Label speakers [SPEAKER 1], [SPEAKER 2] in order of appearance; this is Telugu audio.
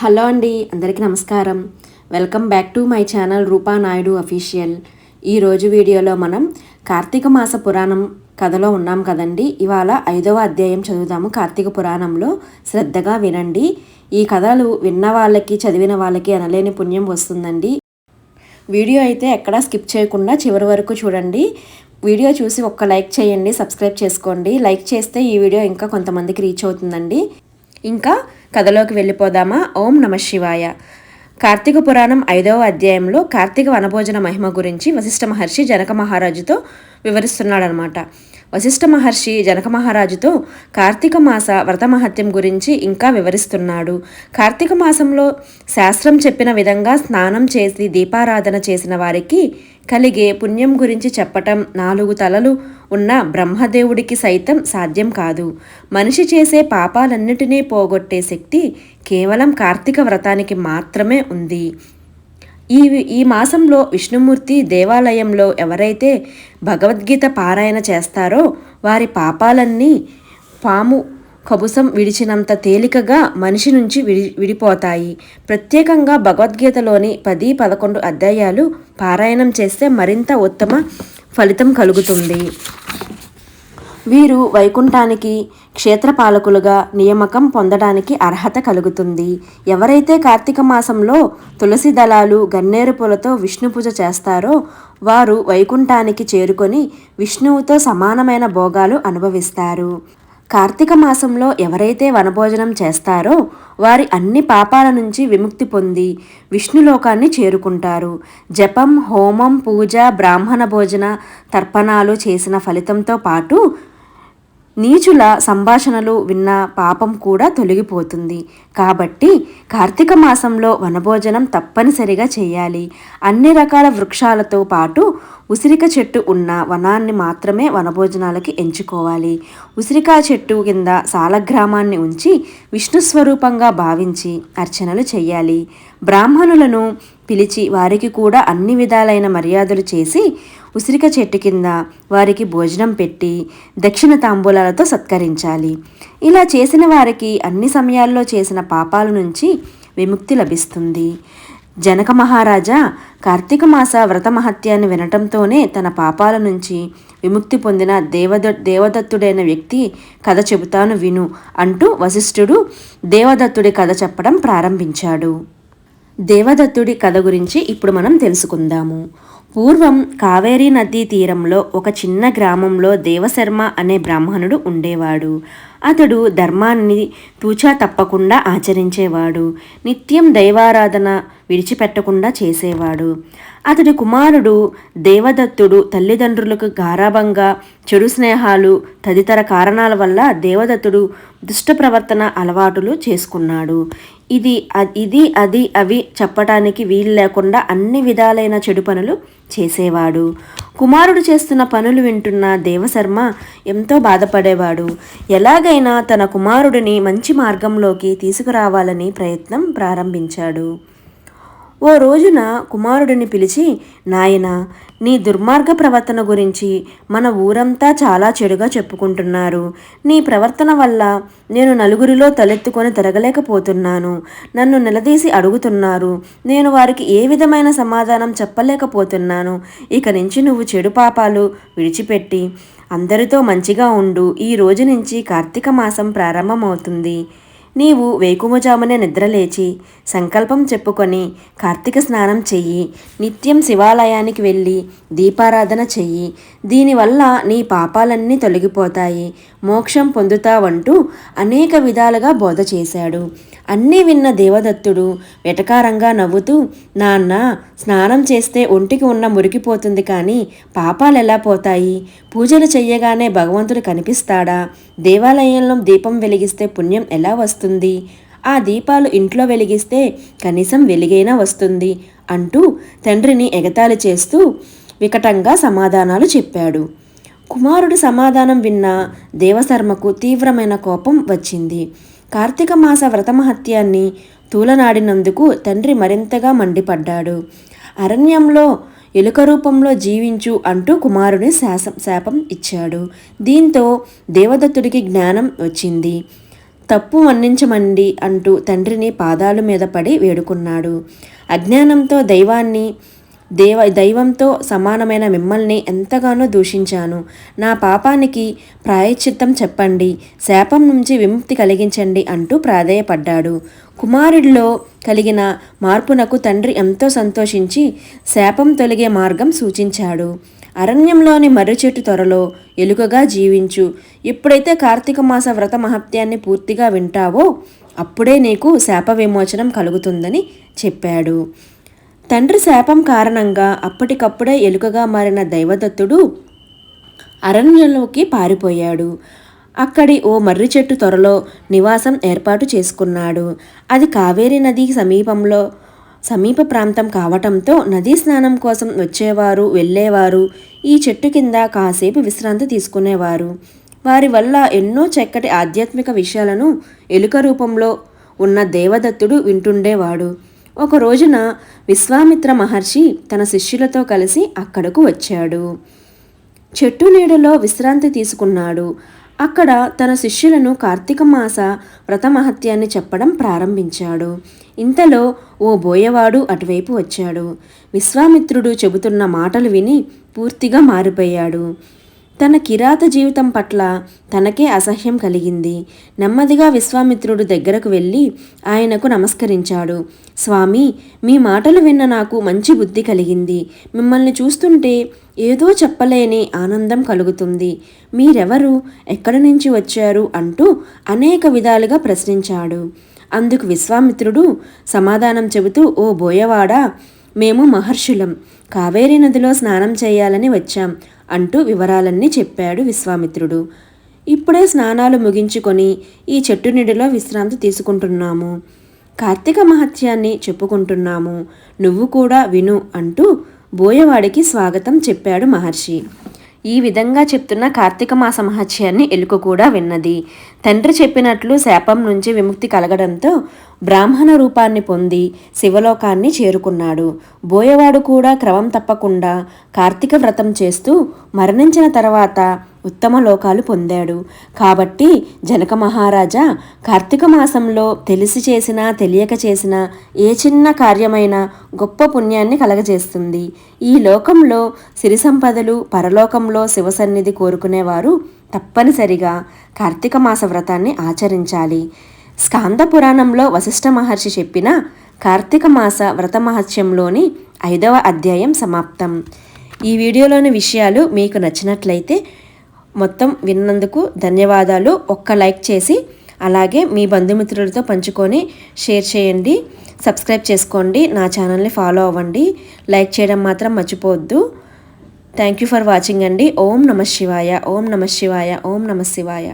[SPEAKER 1] హలో అండి అందరికీ నమస్కారం. Welcome back to my channel Roopa Naidu official. ఈరోజు వీడియోలో మనం కార్తీక మాస పురాణం కథలో ఉన్నాం కదండి. ఇవాళ ఐదవ అధ్యాయం చదువుదాము. కార్తీక పురాణంలో శ్రద్ధగా వినండి. ఈ కథలు విన్న వాళ్ళకి చదివిన వాళ్ళకి అనలేని పుణ్యం వస్తుందండి. వీడియో అయితే ఎక్కడా స్కిప్ చేయకుండా చివరి వరకు చూడండి. వీడియో చూసి ఒక్క లైక్ చేయండి సబ్స్క్రైబ్ చేసుకోండి. లైక్ చేస్తే ఈ వీడియో ఇంకా కొంతమందికి రీచ్ అవుతుందండి. ఇంకా కథలోకి వెళ్ళిపోదామా? ఓం నమ శివాయ. కార్తీక పురాణం ఐదవ అధ్యాయంలో కార్తీక వనభోజన మహిమ గురించి వశిష్ఠ మహర్షి జనక మహారాజుతో వివరిస్తున్నాడనమాట. వశిష్ఠ మహర్షి జనక మహారాజుతో కార్తీక మాస వ్రత మహత్యం గురించి ఇంకా వివరిస్తున్నాడు. కార్తీక మాసంలో శాస్త్రం చెప్పిన విధంగా స్నానం చేసి దీపారాధన చేసిన వారికి కలిగే పుణ్యం గురించి చెప్పటం నాలుగు తలలు ఉన్న బ్రహ్మదేవుడికి సైతం సాధ్యం కాదు. మనిషి చేసే పాపాలన్నిటినీ పోగొట్టే శక్తి కేవలం కార్తీక వ్రతానికి మాత్రమే ఉంది. ఈ ఈ మాసంలో విష్ణుమూర్తి దేవాలయంలో ఎవరైతే భగవద్గీత పారాయణ చేస్తారో వారి పాపాలన్నీ పాము కబుసం విడిచినంత తేలికగా మనిషి నుంచి విడి విడిపోతాయి. ప్రత్యేకంగా భగవద్గీతలోని పది పదకొండు అధ్యాయాలు పారాయణం చేస్తే మరింత ఉత్తమ ఫలితం కలుగుతుంది. వీరు వైకుంఠానికి క్షేత్రపాలకులుగా నియామకం పొందడానికి అర్హత కలుగుతుంది. ఎవరైతే కార్తీక మాసంలో తులసి దళాలు గన్నేరు పూలతో విష్ణు పూజ చేస్తారో వారు వైకుంఠానికి చేరుకొని విష్ణువుతో సమానమైన భోగాలు అనుభవిస్తారు. కార్తీక మాసంలో ఎవరైతే వనభోజనం చేస్తారో వారి అన్ని పాపాల నుంచి విముక్తి పొంది విష్ణులోకాన్ని చేరుకుంటారు. జపం హోమం పూజ బ్రాహ్మణ భోజన తర్పణాలు చేసిన ఫలితంతో పాటు నీచుల సంభాషణలు విన్న పాపం కూడా తొలగిపోతుంది. కాబట్టి కార్తీక మాసంలో వనభోజనం తప్పనిసరిగా చేయాలి. అన్ని రకాల వృక్షాలతో పాటు ఉసిరిక చెట్టు ఉన్న వనాన్ని మాత్రమే వనభోజనాలకి ఎంచుకోవాలి. ఉసిరికా చెట్టు కింద సాలగ్రామాన్ని ఉంచి విష్ణు స్వరూపంగా భావించి అర్చనలు చేయాలి. బ్రాహ్మణులను పిలిచి వారికి కూడా అన్ని విధాలైన మర్యాదలు చేసి ఉసిరిక చెట్టు కింద వారికి భోజనం పెట్టి దక్షిణ తాంబూలాలతో సత్కరించాలి. ఇలా చేసిన వారికి అన్ని సమయాల్లో చేసిన పాపాల నుంచి విముక్తి లభిస్తుంది. జనక మహారాజా కార్తీక మాస వ్రత మహత్యాన్ని వినటంతోనే తన పాపాల నుంచి విముక్తి పొందిన దేవద దేవదత్తుడైన వ్యక్తి కథ చెబుతాను విను అంటూ వశిష్ఠుడు దేవదత్తుడి కథ చెప్పడం ప్రారంభించాడు. దేవదత్తుడి కథ గురించి ఇప్పుడు మనం తెలుసుకుందాము. పూర్వం కావేరీ నదీ తీరంలో ఒక చిన్న గ్రామంలో దేవశర్మ అనే బ్రాహ్మణుడు ఉండేవాడు. అతడు ధర్మాన్ని తూచా తప్పకుండా ఆచరించేవాడు. నిత్యం దైవారాధన విడిచిపెట్టకుండా చేసేవాడు. అతడి కుమారుడు దేవదత్తుడు తల్లిదండ్రులకు గారాభంగా చెడు స్నేహాలు తదితర కారణాల వల్ల దేవదత్తుడు దుష్ట ప్రవర్తన అలవాటులు చేసుకున్నాడు. ఇది ఇది అది అవి చెప్పటానికి వీలు లేకుండా అన్ని విధాలైన చెడు పనులు చేసేవాడు. కుమారుడు చేస్తున్న పనులు వింటున్న దేవశర్మ ఎంతో బాధపడేవాడు. ఎలాగైనా తన కుమారుడిని మంచి మార్గంలోకి తీసుకురావాలని ప్రయత్నం ప్రారంభించాడు. ఓ రోజున కుమారుడిని పిలిచి నాయన నీ దుర్మార్గ ప్రవర్తన గురించి మన ఊరంతా చాలా చెడుగా చెప్పుకుంటున్నారు. నీ ప్రవర్తన వల్ల నేను నలుగురిలో తలెత్తుకొని తిరగలేకపోతున్నాను. నన్ను నిలదీసి అడుగుతున్నారు. నేను వారికి ఏ విధమైన సమాధానం చెప్పలేకపోతున్నాను. ఇక నుంచి నువ్వు చెడు పాపాలు విడిచిపెట్టి అందరితో మంచిగా ఉండు. ఈ రోజు నుంచి కార్తీక మాసం ప్రారంభమవుతుంది. నీవు వేకుమజామునే నిద్రలేచి సంకల్పం చెప్పుకొని కార్తీక స్నానం చెయ్యి నిత్యం శివాలయానికి వెళ్ళి దీపారాధన చెయ్యి. దీనివల్ల నీ పాపాలన్నీ తొలగిపోతాయి. మోక్షం పొందుతావంటూ అనేక విధాలుగా బోధ చేశాడు. అన్నీ విన్న దేవదత్తుడు వెటకారంగా నవ్వుతూ నాన్న స్నానం చేస్తే ఒంటికి ఉన్న మురికిపోతుంది కానీ పాపాలు ఎలా పోతాయి? పూజలు చెయ్యగానే భగవంతుడు కనిపిస్తాడా? దేవాలయంలో దీపం వెలిగిస్తే పుణ్యం ఎలా వస్తుంది? వస్తుంది. ఆ దీపాలు ఇంట్లో వెలిగిస్తే కనీసం వెలిగైనా వస్తుంది అంటూ తండ్రిని ఎగతాళి చేస్తూ వికటంగా సమాధానాలు చెప్పాడు. కుమారుడు సమాధానం విన్న దేవశర్మకు తీవ్రమైన కోపం వచ్చింది. కార్తీక మాస వ్రతమహత్యాన్ని తూలనాడినందుకు తండ్రి మరింతగా మండిపడ్డాడు. అరణ్యంలో ఎలుక రూపంలో జీవించు అంటూ కుమారుని శాసం శాపం ఇచ్చాడు. దీంతో దేవదత్తుడికి జ్ఞానం వచ్చింది. తప్పు మన్నించమండి అంటూ తండ్రిని పాదాల మీద పడి వేడుకున్నాడు. అజ్ఞానంతో దైవాన్ని దేవ దైవంతో సమానమైన మిమ్మల్ని ఎంతగానో దూషించాను. నా పాపానికి ప్రాయశ్చిత్తం చెప్పండి శాపం నుంచి విముక్తి కలిగించండి అంటూ ప్రాధేయపడ్డాడు. కుమారుడిలో కలిగిన మార్పునకు తండ్రి ఎంతో సంతోషించి శాపం తొలగే మార్గం సూచించాడు. అరణ్యంలోని మర్రి చెట్టు త్వరలో ఎలుకగా జీవించు. ఎప్పుడైతే కార్తీక మాస వ్రత మహత్యాన్ని పూర్తిగా వింటావో అప్పుడే నీకు శాప విమోచనం కలుగుతుందని చెప్పాడు. తండ్రి శాపం కారణంగా అప్పటికప్పుడే ఎలుకగా మారిన దైవదత్తుడు అరణ్యంలోకి పారిపోయాడు. అక్కడి ఓ మర్రి చెట్టు త్వరలో నివాసం ఏర్పాటు చేసుకున్నాడు. అది కావేరీ నది సమీపంలో సమీప ప్రాంతం కావటంతో నదీ స్నానం కోసం వచ్చేవారు వెళ్ళేవారు. ఈ చెట్టు కింద కాసేపు విశ్రాంతి తీసుకునేవారు. వారి వల్ల ఎన్నో చక్కటి ఆధ్యాత్మిక విషయాలను ఎలుక రూపంలో ఉన్న దేవదత్తుడు వింటుండేవాడు. ఒక రోజున విశ్వామిత్ర మహర్షి తన శిష్యులతో కలిసి అక్కడకు వచ్చాడు. చెట్టు నీడలో విశ్రాంతి తీసుకున్నాడు. అక్కడ తన శిష్యులను కార్తీక మాస వ్రతమహత్యాన్ని చెప్పడం ప్రారంభించాడు. ఇంతలో ఓ బోయవాడు అటువైపు వచ్చాడు. విశ్వామిత్రుడు చెబుతున్న మాటలు విని పూర్తిగా మారిపోయాడు. తన కిరాత జీవితం పట్ల తనకే అసహ్యం కలిగింది. నెమ్మదిగా విశ్వామిత్రుడు దగ్గరకు వెళ్ళి ఆయనకు నమస్కరించాడు. స్వామి మీ మాటలు విన్న నాకు మంచి బుద్ధి కలిగింది. మిమ్మల్ని చూస్తుంటే ఏదో చెప్పలేని ఆనందం కలుగుతుంది. మీరెవరు? ఎక్కడి నుంచి వచ్చారు? అంటూ అనేక విధాలుగా ప్రశ్నించాడు. అందుకు విశ్వామిత్రుడు సమాధానం చెబుతూ ఓ బోయవాడా మేము మహర్షులం. కావేరీ నదిలో స్నానం చేయాలని వచ్చాం అంటూ వివరాలన్నీ చెప్పాడు విశ్వామిత్రుడు. ఇప్పుడే స్నానాలు ముగించుకొని ఈ చెట్టు నీడిలో విశ్రాంతి తీసుకుంటున్నాము. కార్తీక మహత్యాన్ని చెప్పుకుంటున్నాము. నువ్వు కూడా విను అంటూ బోయవాడికి స్వాగతం చెప్పాడు మహర్షి. ఈ విధంగా చెప్తున్న కార్తీక మాస మహత్యాన్ని ఎలుక కూడా విన్నది. తండ్రి చెప్పినట్లు శాపం నుంచి విముక్తి కలగడంతో బ్రాహ్మణ రూపాన్ని పొంది శివలోకాన్ని చేరుకున్నాడు. బోయవాడు కూడా క్రమం తప్పకుండా కార్తీక వ్రతం చేస్తూ మరణించిన తర్వాత ఉత్తమ లోకాలు పొందాడు. కాబట్టి జనక మహారాజా కార్తీక మాసంలో తెలిసి చేసినా తెలియక చేసినా ఏ చిన్న కార్యమైనా గొప్ప పుణ్యాన్ని కలగజేస్తుంది. ఈ లోకంలో సిరి సంపదలు పరలోకంలో శివసన్నిధి కోరుకునేవారు తప్పనిసరిగా కార్తీక మాస వ్రతాన్ని ఆచరించాలి. స్కాంద పురాణంలో వశిష్ఠ మహర్షి చెప్పిన కార్తీక మాస వ్రత మహత్యంలోని ఐదవ అధ్యాయం సమాప్తం. ఈ వీడియోలోని విషయాలు మీకు నచ్చినట్లయితే మొత్తం విన్నందుకు ధన్యవాదాలు. ఒక్క లైక్ చేసి అలాగే మీ బంధుమిత్రులతో పంచుకొని షేర్ చేయండి. సబ్స్క్రైబ్ చేసుకోండి. నా ఛానల్ని ఫాలో అవ్వండి. లైక్ చేయడం మాత్రం మర్చిపోవద్దు. థ్యాంక్ యూ ఫర్ వాచింగ్ అండి. ఓం నమ శివాయ. ఓం నమ శివాయ. ఓం నమ శివాయ.